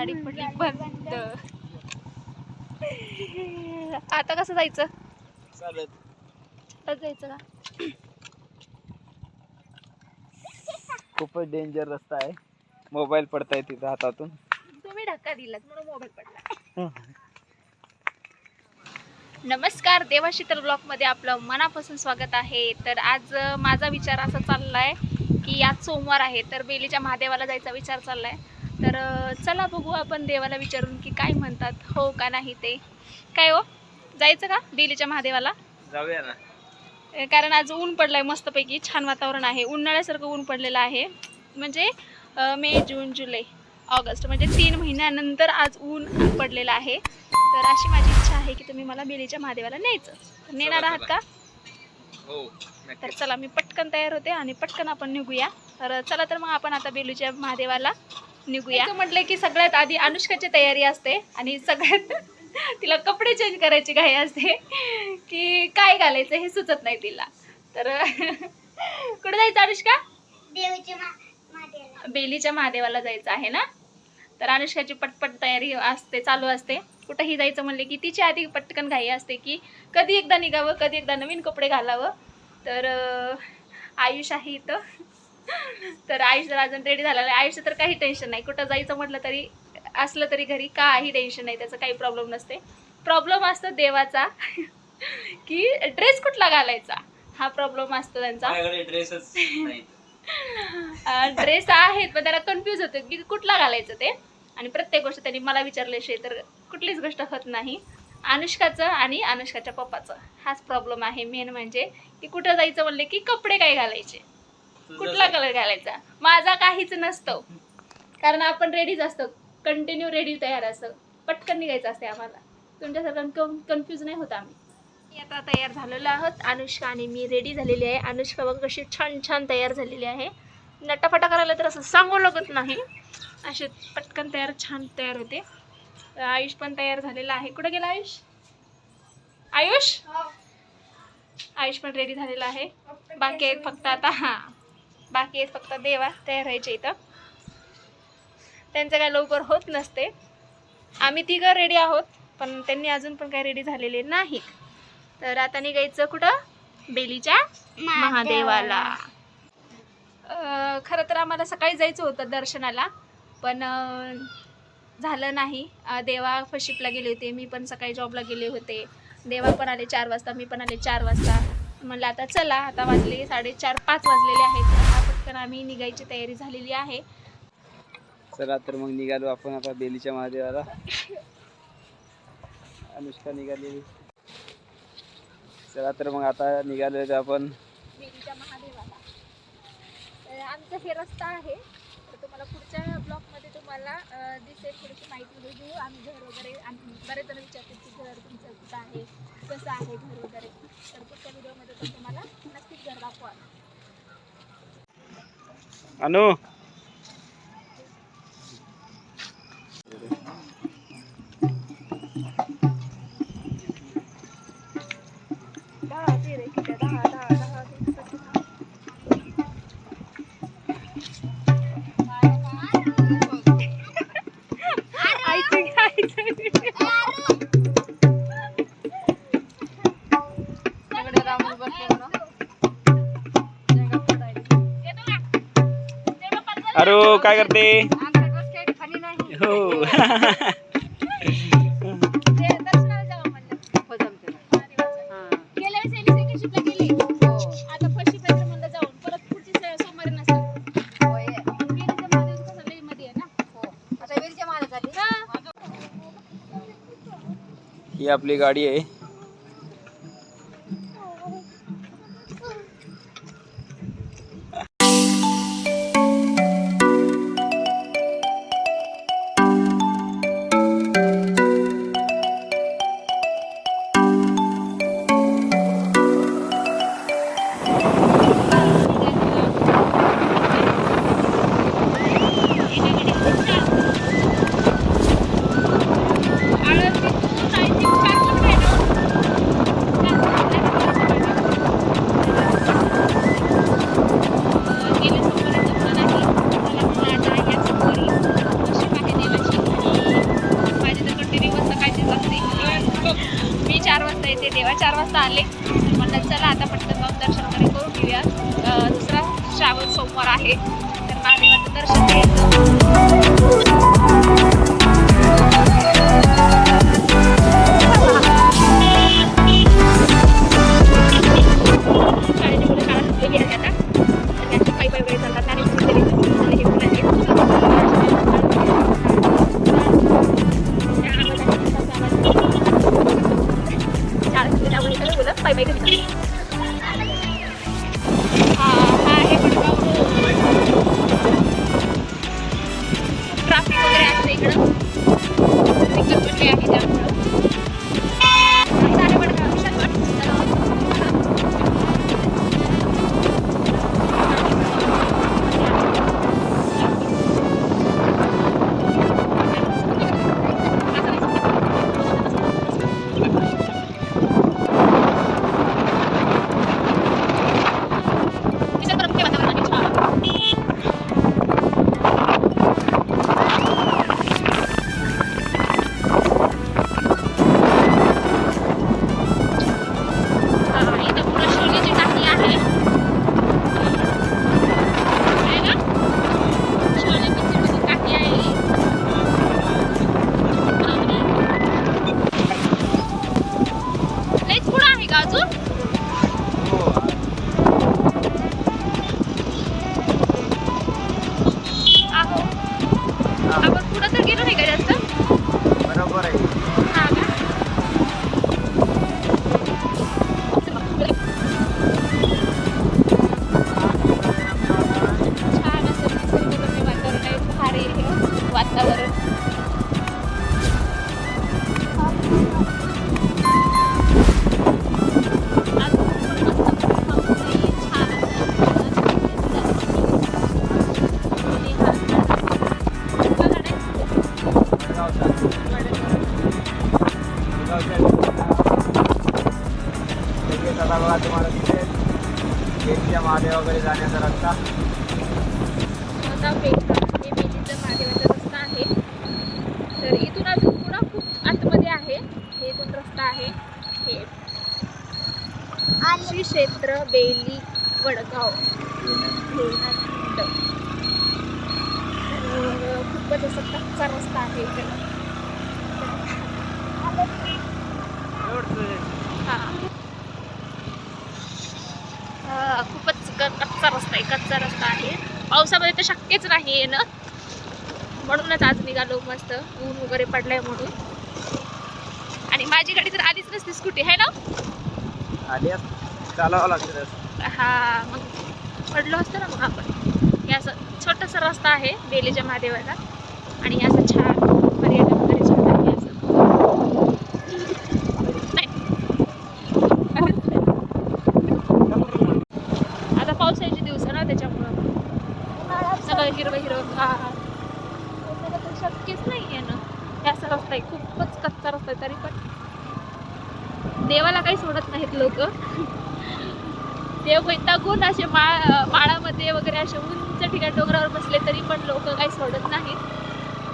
गाडी पडली बंद. आता कसं जायचं? चालत जायचं का? खूपच डेंजर रस्ता आहे. मोबाईल पडताय तिथं हातातून. तुम्ही धक्का दिलात म्हणून मोबाईल पडला. नमस्कार देवाशीतल ब्लॉगमध्ये आपलं मनापासून स्वागत आहे. तर आज माझा विचार असा चाललाय की आज सोमवार आहे तर बेलीच्या महादेवाला जायचा विचार चाललाय. तर चला बघू आपण देवाला विचारून की काय म्हणतात हो का नाही ते. काय हो? जायचं का बेलीच्या महादेवाला? जाऊया ना. कारण आज ऊन पडलंय मस्तपैकी छान वातावरण आहे. उन्हाळ्यासारखं ऊन पडलेलं आहे. म्हणजे मे जून जुलै ऑगस्ट म्हणजे तीन महिन्यानंतर आज ऊन पडलेलं आहे. तर अशी माझी इच्छा आहे की तुम्ही मला बेलीच्या महादेवाला न्यायचं. नेणार आहात का? हो. तर चला मी पटकन तयार होते आणि पटकन आपण निघूया. तर चला तर मग आपण आता बेलूच्या महादेवाला निघूया. म्हटलं की सगळ्यात आधी अनुष्काची तयारी असते आणि सगळ्यात तिला कपडे चेंज करायची घाई असते. की काय घालायचं हे सुचत नाही तिला. तर कुठे जायचं अनुष्का? बेलीच्या महादेवाला. जायचं आहे ना? तर अनुष्काची पटपट तयारी असते चालू असते. कुठंही जायचं म्हणले की तिची आधी पटकन घाई असते की कधी एकदा निघावं कधी एकदा नवीन कपडे घालावं. तर आयुष आहे इथं. तर आयुष जर अजून रेडी झालेला आहे आयुषचं तर काही टेन्शन नाही. कुठं जायचं म्हटलं तरी असलं तरी घरी काही टेन्शन नाही. त्याचं काही प्रॉब्लेम नसते. प्रॉब्लेम असतो देवाचा की ड्रेस कुठला घालायचा? हा प्रॉब्लेम असतो त्यांचा. ड्रेसच नाही. ड्रेस आहेत पण त्याला कन्फ्यूज होते की कुठला घालायचं ते? आणि प्रत्येक गोष्ट त्यांनी मला विचारल्याशिवाय तर कुठलीच गोष्ट होत नाही. अनुष्काचं आणि अनुष्काच्या पप्पाचं. हाच प्रॉब्लेम आहे. मेन म्हणजे की कुठं जायचं म्हणले की कपडे काय घालायचे? कुठला कलर घालायचा? माझा काहीच नसतो. कारण आपण रेडीच असतो. कंटिन्यू रेडी तयार असतं. पटकन निघायचं असते आम्हाला. तुमच्यासारखं कन्फ्यूज नाही होत आम्ही. मी आता तयार झालेलो आहोत. अनुष्का आणि मी रेडी झालेली आहे. अनुष्का बघ कशी छान छान तयार झालेली आहे. नटाफटा करायला तर असं सांगू लागत नाही. असे पटकन तयार छान तयार होते. तर आयुष पण तयार झालेला आहे. कुठं गेला आयुष? आयुष? आयुष पण रेडी झालेला आहे. बाकी आहेत फक्त आता हां. बाकी आहेत फक्त देवा तयार व्हायचे इथं. त्यांचं काय लवकर होत नसते. आम्ही तिघं रेडी आहोत पण त्यांनी अजून पण काही रेडी झालेले नाहीत. तर आता निघायचं कुठं? बेलीच्या महादेवाला. खरं तर आम्हाला सकाळी जायचं होतं दर्शनाला पण झालं नाही. देवा फशिपला गेले होते मी पण सकाळी जॉबला गेले होते. देवा पण आले चार वाजता मी पण आले चार वाजता. म्हणलं आता चला आता वाजले साडेचार पाच वाजलेले आहेत. आता पटकन आम्ही निघायची तयारी झालेली आहे. चला तर मग निघालो आपण आता बेलीच्या महादेवाला. अनुष्का निघालेली. चला तर मग आता निघालो आपण. देवीच्या महादेवाला. आमचा हे रस्ता आहे. पुढच्या ब्लॉकमध्ये तुम्हाला दिसेल थोडीशी माहिती वगैरे देऊ आम्ही घर वगैरे आम्ही बरेच जण विचारतात की घर तुमचं कुठं आहे कसं आहे घर वगैरे तर पुढच्या व्हिडिओमध्ये पण तुम्हाला नक्कीच घर दाखवा अनु दहा तेरे दहा दहा दहा मध्ये आहे ना हा. ही आपली गाडी आहे असते इकडं चिकटपट्टी आहे त्यामुळं आहे बघा तुम्हाला तिथे. गेटच्या महादेव वगैरे जाण्याचा रस्ता. हे महादेवाचा रस्ता आहे. तर इथून अजून खूप आतमध्ये आहे. हे इथून रस्ता आहे. हे श्री क्षेत्र बेली वडगाव. खूपच असा कच्चा रस्ता आहे इकडे हा. हा, खूपच क- आहे कच्चा रस्ता आहे. पावसामध्ये तर शक्यच नाही येणं. म्हणूनच आज निघालो मस्त. ऊन वगैरे पडलंय म्हणून. आणि माझी गाडी तर आधीच नसती स्कूटी आहे ना? आली असं चालावं लागतं रस्ता. हा मग पडलो असतं ना मग आपण. हे असं छोटासा रस्ता आहे बेलीच्या महादेवाला आणि असं छान पर्यटन वगैरे छान आहे असं नाही. आता पावसाळ्याचे दिवस आहे ना त्याच्यामुळं सगळं हिरवं हिरवं गार तर शक्यच नाही आहे ना. हे असा रस्ता आहे खूपच कच्चा रस्ता आहे तरी पण. देवाला काही सोडत नाहीत लोक. देव वैतागून असे माळ माळामध्ये वगैरे असे उंच ठिकाणी डोंगरावर बसले तरी पण लोक काही सोडत नाहीत.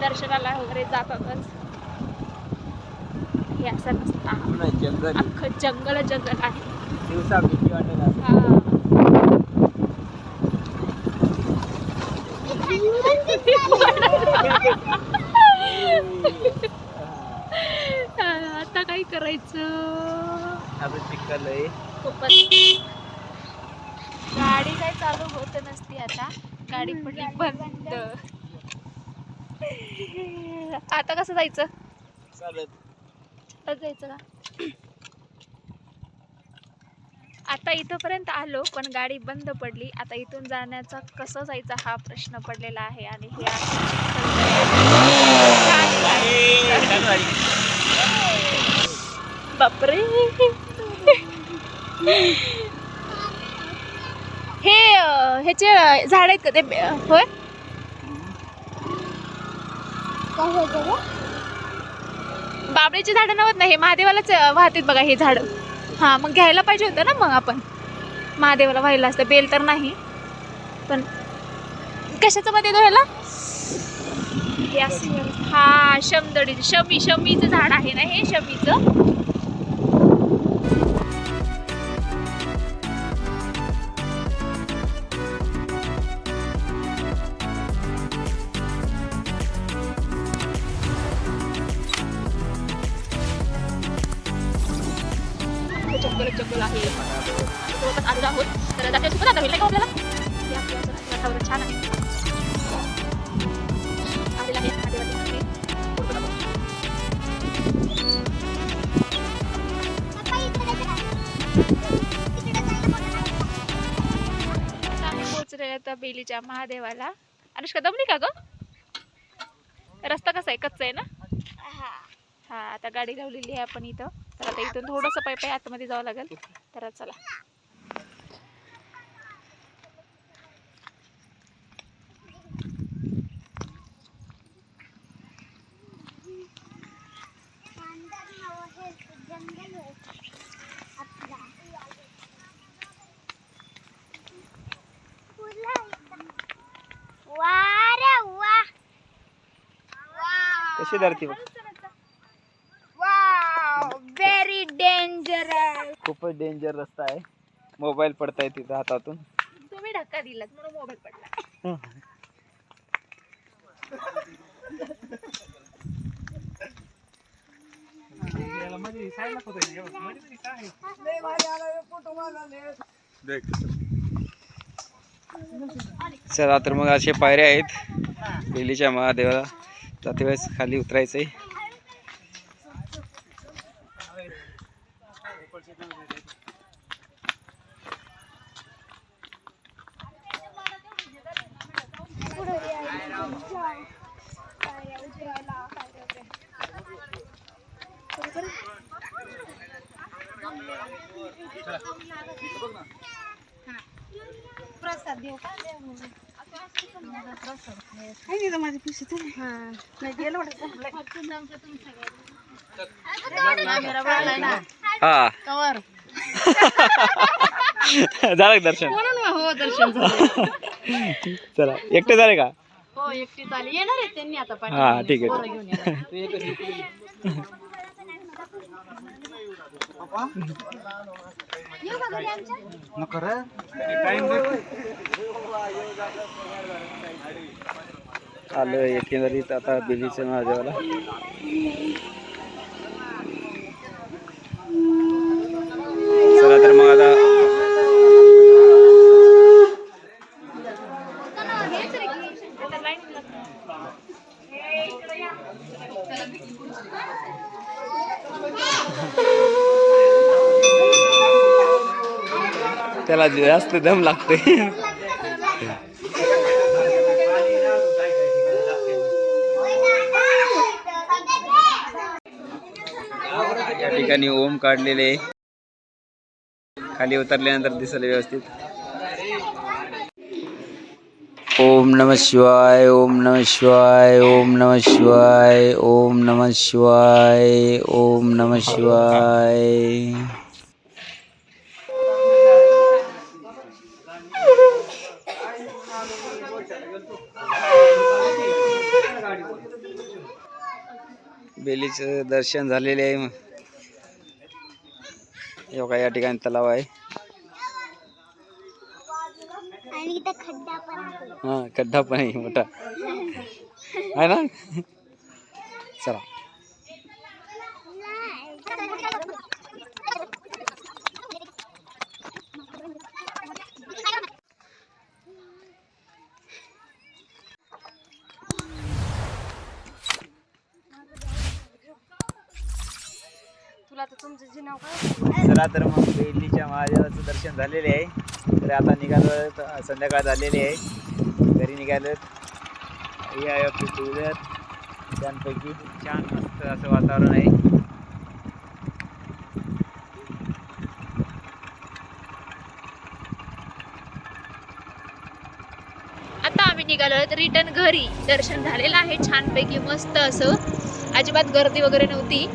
दर्शनाला वगैरे जातातच. हे असा जंगल. अख्खं जंगल जंगल आहे. दिवसा भीती वाटेल असं. हा. आता काय करायचं आहे खूपच. गाडी काय चालू होत नसती आता. गाडी पडली बंद. आता कसं जायचं? चालत चालत जायचं का? आता इथंपर्यंत आलो पण गाडी बंद पडली. आता इथून जाण्याचा कसं जायचा हा प्रश्न पडलेला आहे आणि हे असं हे ह्याचे झाड आहेत का ते? होय? बाबळीची झाडं नव्हत ना हे महादेवालाच वाहतात बघा हे झाड. हा मग घ्यायला पाहिजे होतं ना मग आपण. महादेवाला व्हायला असतं बेल तर नाही. पण कशाचं मध्ये तो ह्याला? हे हा शमदडी शमी शमीचं झाड आहे ना हे शमीचं? आता बेलीच्या महादेवाला. अनुष्का दमली का ग? रस्ता कसा आहे? कच्चा आहे ना? हा. आता गाडी लावलेली आहे आपण इथं. तर आता इथून थोडंसं पाय पाय आतमध्ये जावं लागेल. तर चला. कशी धरती बघ व्हेरी डेंजरस खूपच डेंजर रस्ता आहे. मोबाईल पडताय तिथं हातातून. तुम्ही धक्का दिलात म्हणून मोबाईल पडला. चला तर मग असे पायऱ्या आहेत. बेलीच्या महादेवाला. जाते वेळेस खाली उतरायचं आहे माझी पिशी नाही गेलो हा. कवर झालं का दर्शन? म्हणून हो दर्शन झालं. चला एकटे झाले का? हो एकटी चाली येणार आहे त्यांनी आता हा ठीक आहे. आलो एकंदरीत आता बेलीच्या महादेवाला. चला तर मग आता मला जास्त दम लागते या ठिकाणी ओम काढलेले खाली उतरल्यानंतर दिसले व्यवस्थित. ओम नम शिवाय ओम नम शिवाय ओम नम शिवाय ओम नम शिवाय ओम नम शिवाय. बेलीचं दर्शन झालेले आहे. बघा या ठिकाणी तलाव आहे. हा खड्डा पण आहे मोठा. आहे ना? चला. तुला तर तुमचं जे नाव काय चला तर मग बेलीच्या महादेवाचं दर्शन झालेले आहे. तर आता निघालो संध्याकाळ झालेली आहे. घरी निघालो ही आहे आपली टू व्हीलर छानपैकी छान मस्त असं वातावरण आहे. आता आम्ही निघालो रिटर्न घरी. दर्शन झालेलं आहे छानपैकी मस्त असं. अजिबात गर्दी वगैरे नव्हती.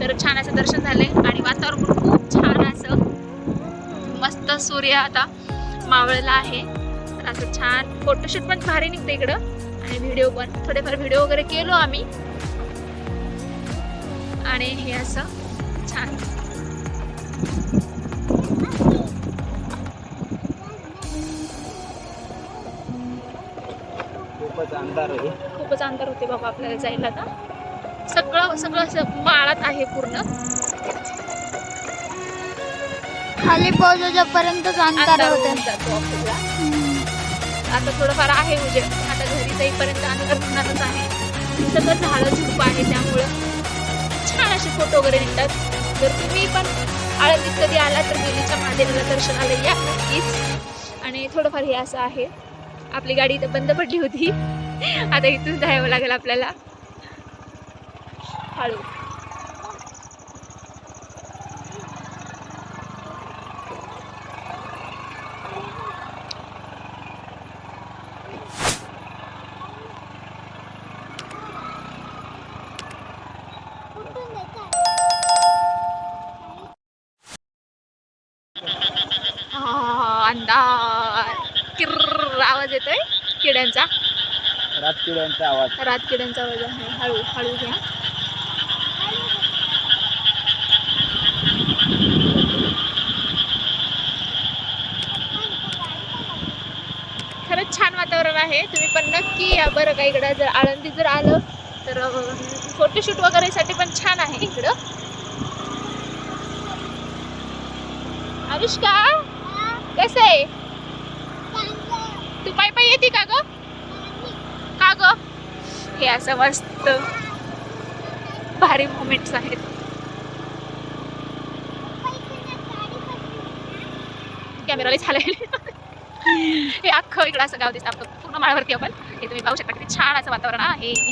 तर छान असं दर्शन झालंय आणि वातावरण पण खूप छान असं. मस्त सूर्य आता मावळला आहे. तर असं छान. फोटोशूट पण भारी निघते इकडं. आणि व्हिडिओ पण. थोडेफार व्हिडिओ वगैरे केलो आम्ही. आणि हे असं छान. खूपच अंधार आहे. खूपच अंतर होते बाबा आपल्याला जायला आता. सगळं सगळं असं माळात आहे पूर्ण. खाली अंतर अंधार होऊन जातो आपल्याला. आता थोडंफार आहे म्हणजे आता घरी जाईपर्यंत अंतर होणारच आहे. सगळं झाडं झुडपं आहे त्यामुळं. छान असे फोटो वगैरे निघतात. जर तुम्ही पण आळंदीत कधी आला तर देवीच्या महादेवाला दर्शनाला या नक्कीच. आणि थोडंफार हे असं आहे. आपली गाडी इथं बंद पडली होती. आता इथून जावं लागेल आपल्याला. हळू. हा, अंधार. आवाज येतोय? किड्यांचा? रातकिड्यांचा आवाज. रात किड्यांचा आवाज आहे. हळू हळू घ्या खरंच छान वातावरण आहे. तुम्ही पण नक्की या बरं का इकडं. जर आळंदी जर आलं तर फोटोशूट वगैरेसाठी पण छान आहे इकडं. अनुष्का कसं आहे? तू पाय पाय येते का ग? का ग? हे असं मस्त. भारी मोमेंट्स आहेत. कॅमेराला झाले हे अख्खं इकडं असं गाव दिसतं आपलं. पूर्ण माळावरती आपण हे तुम्ही पाहू शकता. किती छान असं वातावरण आहे.